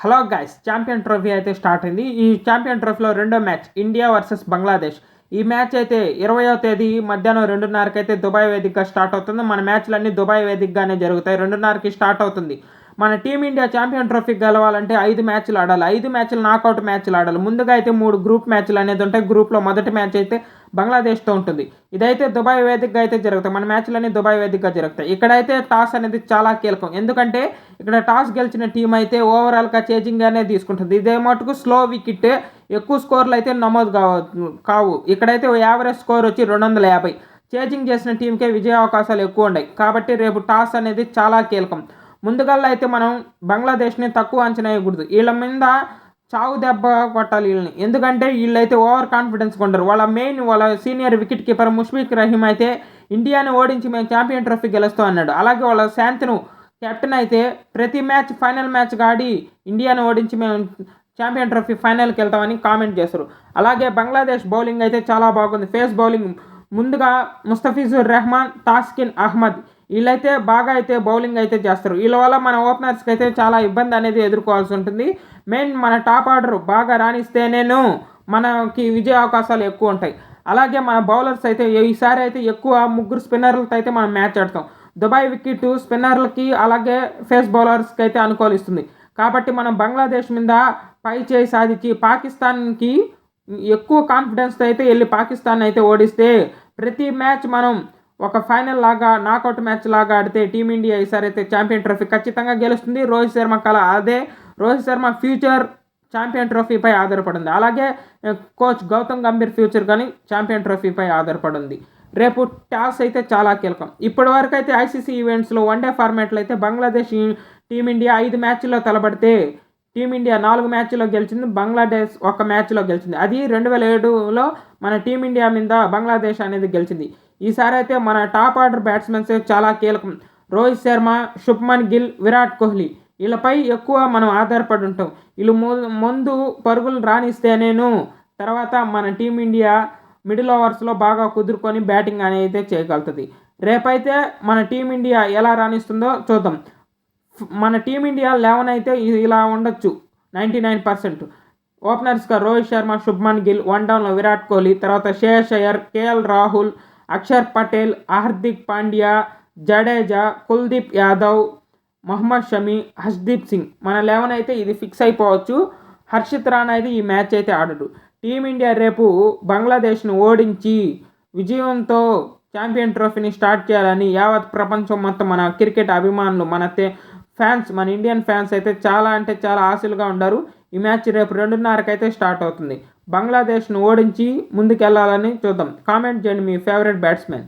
Hello guys champion trophy అయితే start అయింది. ఈ ఛాంపియన్ ట్రోఫీలో రెండో మ్యాచ్ ఇండియా వర్సెస్ బంగ్లాదేశ్ ఈ మ్యాచ్ అయితే ఇరవయో తేదీ మధ్యాహ్నం రెండున్నరకైతే దుబాయ్ వేదికగా స్టార్ట్ అవుతుంది. మన మ్యాచ్లన్నీ దుబాయ్ వేదికగానే జరుగుతాయి. రెండున్నరకి స్టార్ట్ అవుతుంది. మన టీమిండియా ఛాంపియన్ ట్రోఫీ గెలవాలంటే ఐదు మ్యాచ్లు ఆడాలి. ఐదు మ్యాచ్లు నాకౌట్ మ్యాచ్లు ఆడాలి. ముందుగా అయితే మూడు గ్రూప్ మ్యాచ్లు అనేది ఉంటాయి. గ్రూప్లో మొదటి మ్యాచ్ అయితే బంగ్లాదేశ్తో ఉంటుంది. ఇదైతే దుబాయ్ వేదికగా అయితే జరుగుతాయి. మన మ్యాచ్లన్నీ దుబాయ్ వేదికగా జరుగుతాయి. ఇక్కడైతే టాస్ అనేది చాలా కీలకం. ఎందుకంటే ఇక్కడ టాస్ గెలిచిన టీం అయితే ఓవరాల్గా చేజింగ్గానే తీసుకుంటుంది. ఇదే మటుకు స్లో వికెట్ ఎక్కువ స్కోర్లు అయితే నమోదు కావు కావు. ఇక్కడైతే యావరేజ్ స్కోర్ వచ్చి రెండు వందల యాభై. చేజింగ్ చేసిన టీంకే విజయ అవకాశాలు ఎక్కువ ఉన్నాయి. కాబట్టి రేపు టాస్ అనేది చాలా కీలకం. ముందుగల్లా అయితే మనం బంగ్లాదేశ్ని తక్కువ అంచనా వేయకూడదు. వీళ్ళ మీద చావు దెబ్బ కొట్టాలి వీళ్ళని. ఎందుకంటే వీళ్ళైతే ఓవర్ కాన్ఫిడెన్స్ కొంటారు వాళ్ళ మెయిన్ వాళ్ళ senior wicket keeper Mushfiqur Rahim అయితే ఇండియాని ఓడించి మేము ఛాంపియన్ ట్రోఫీ గెలుస్తాం అన్నాడు. అలాగే వాళ్ళ శాంతను కెప్టెన్ అయితే ప్రతి మ్యాచ్ ఫైనల్ మ్యాచ్ ఆడి ఇండియాని ఓడించి మేము ఛాంపియన్ ట్రోఫీ ఫైనల్కి వెళ్తామని కామెంట్ చేశారు అలాగే బంగ్లాదేశ్ బౌలింగ్ అయితే చాలా బాగుంది. ఫేస్ బౌలింగ్ ముందుగా ముస్తఫిజుర్ రెహమాన్ తాస్కిన్ అహ్మద్ వీళ్ళైతే బాగా అయితే బౌలింగ్ అయితే చేస్తారు. వీళ్ళ వల్ల మన ఓపెనర్స్కి అయితే చాలా ఇబ్బంది అనేది ఎదుర్కోవాల్సి ఉంటుంది. మెయిన్ మన టాప్ ఆర్డర్ బాగా రాణిస్తేనేను మనకి విజయ అవకాశాలు ఎక్కువ ఉంటాయి. అలాగే మన బౌలర్స్ అయితే ఈసారి అయితే ఎక్కువ ముగ్గురు స్పిన్నర్లతో అయితే మనం మ్యాచ్ ఆడతాం. దుబాయ్ వికెట్ స్పిన్నర్లకి అలాగే ఫేస్ బౌలర్స్కి అయితే అనుకూలిస్తుంది. కాబట్టి మనం బంగ్లాదేశ్ మీద పై చేయి సాధించి పాకిస్తాన్కి ఎక్కువ కాన్ఫిడెన్స్తో అయితే వెళ్ళి పాకిస్తాన్ అయితే ఓడిస్తే ప్రతి మ్యాచ్ మనం ఒక ఫైనల్ లాగా నాకౌట్ మ్యాచ్ లాగా ఆడితే టీమిండియా ఈసారి అయితే ఛాంపియన్ ట్రోఫీ ఖచ్చితంగా గెలుస్తుంది. రోహిత్ శర్మ కల అదే రోహిత్ శర్మ ఫ్యూచర్ ఛాంపియన్ ట్రోఫీపై ఆధారపడింది. అలాగే కోచ్ గౌతమ్ గంభీర్ ఫ్యూచర్ కానీ ఛాంపియన్ ట్రోఫీపై ఆధారపడింది. రేపు టాస్ అయితే చాలా కీలకం. ఇప్పటి వరకు అయితే ఐసీసీ ఈవెంట్స్లో వన్డే ఫార్మాట్లో అయితే బంగ్లాదేశ్ టీమిండియా ఐదు మ్యాచ్ల్లో తలబడితే టీమిండియా నాలుగు మ్యాచ్లో గెలిచింది. బంగ్లాదేశ్ ఒక మ్యాచ్లో గెలిచింది. అది రెండు వేల ఏడులో మన టీమిండియా మీద బంగ్లాదేశ్ అనేది గెలిచింది. ఈసారి అయితే మన టాప్ ఆర్డర్ బ్యాట్స్మెన్స్ చాలా కీలకం. రోహిత్ శర్మ శుభ్మన్ గిల్ విరాట్ కోహ్లీ. వీళ్ళపై ఎక్కువ మనం ఆధారపడి ఉంటాం. వీళ్ళు ముందు పరుగులు రాణిస్తేనేను తర్వాత మన టీమిండియా మిడిల్ ఓవర్స్లో బాగా కుదురుకొని బ్యాటింగ్ అనేది చేయగలుగుతుంది. రేపైతే మన టీమిండియా ఎలా రాణిస్తుందో చూద్దాం. మన టీమిండియా లెవెన్ అయితే ఇలా ఉండొచ్చు. Ninety nine percent. ఓపెనర్స్గా Rohit Sharma Shubman Gill one డౌన్లో విరాట్ కోహ్లీ తర్వాత శ్రేయస్ అయ్యర్ కేఎల్ రాహుల్ అక్షర్ పటేల్ హార్దిక్ పాండ్యా జడేజా కుల్దీప్ యాదవ్ మహమ్మద్ షమి హర్షదీప్ సింగ్ మన లెవెన్ అయితే ఇది ఫిక్స్ అయిపోవచ్చు. హర్షిత్ రాణా అయితే ఈ మ్యాచ్ అయితే ఆడడు. టీమిండియా రేపు బంగ్లాదేశ్ను ఓడించి విజయంతో ఛాంపియన్ ట్రోఫీని స్టార్ట్ చేయాలని యావత్ ప్రపంచం మొత్తం మన క్రికెట్ అభిమానులు మన తే ఫ్యాన్స్ మన ఇండియన్ ఫ్యాన్స్ అయితే చాలా అంటే చాలా ఆశలుగా ఉన్నారు ఈ మ్యాచ్ రేపు రెండున్నరకు అయితే స్టార్ట్ అవుతుంది. బంగ్లాదేశ్ను ఓడించి ముందుకెళ్ళాలని చూద్దాం. కామెంట్ చేయండి మీ ఫేవరెట్ బ్యాట్స్మెన్.